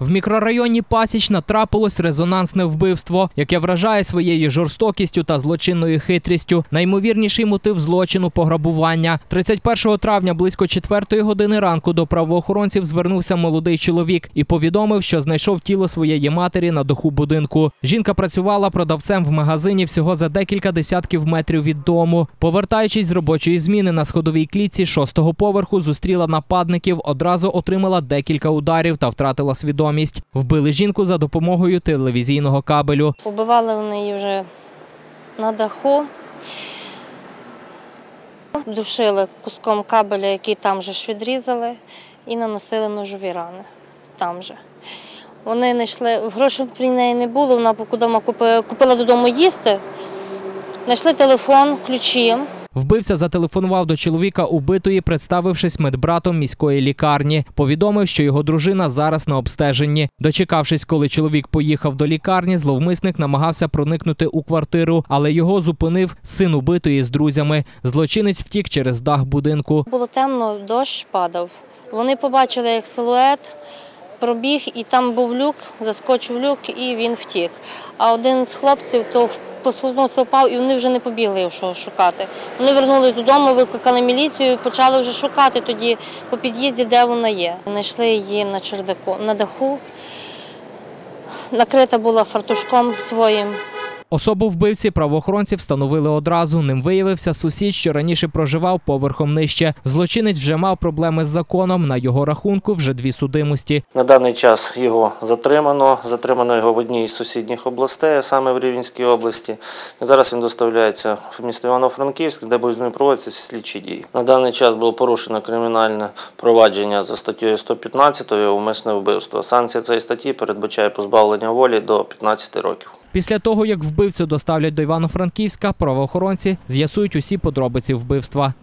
В мікрорайоні Пасічна трапилось резонансне вбивство, яке вражає своєю жорстокістю та злочинною хитрістю. Наймовірніший мотив злочину пограбування. 31 травня близько 4 години ранку до правоохоронців звернувся молодий чоловік і повідомив, що знайшов тіло своєї матері на даху будинку. Жінка працювала продавцем в магазині всього за декілька десятків метрів від дому. Повертаючись з робочої зміни на сходовій клітці шостого поверху, зустріла нападників, одразу отримала декілька ударів та втратила свідомість. Вбили жінку за допомогою телевізійного кабелю. Побивали вони її вже на даху, душили куском кабеля, який там же ж відрізали, і наносили ножові рани там же. Вони знайшли, грошей при неї не було, вона купила додому їсти, знайшли телефон, ключі. Вбивця зателефонував до чоловіка убитої, представившись медбратом міської лікарні. Повідомив, що його дружина зараз на обстеженні. Дочекавшись, коли чоловік поїхав до лікарні, зловмисник намагався проникнути у квартиру, але його зупинив син убитої з друзями. Злочинець втік через дах будинку. Було темно, дощ падав. Вони побачили, як силует пробіг, і там був люк, заскочив люк, і він втік. А один з хлопців то посунувся, впав, і вони вже не побігли його шукати. Вони вернулись додому, викликали міліцію, і почали вже шукати тоді по під'їзді, де вона є. Знайшли її на чердаку, на даху. Накрита була фартушком своїм. Особу вбивці правоохоронці встановили одразу. Ним виявився сусід, що раніше проживав поверхом нижче. Злочинець вже мав проблеми з законом. На його рахунку вже дві судимості. На даний час його затримано. Затримано його в одній із сусідніх областей, саме в Рівненській області. Зараз він доставляється в місто Івано-Франківськ, де будуть з ним проводитися слідчі дії. На даний час було порушено кримінальне провадження за статтею 115 умисне вбивство. Санкція цієї статті передбачає позбавлення волі до 15 років. Після того, як вбивцю доставлять до Івано-Франківська, правоохоронці з'ясують усі подробиці вбивства.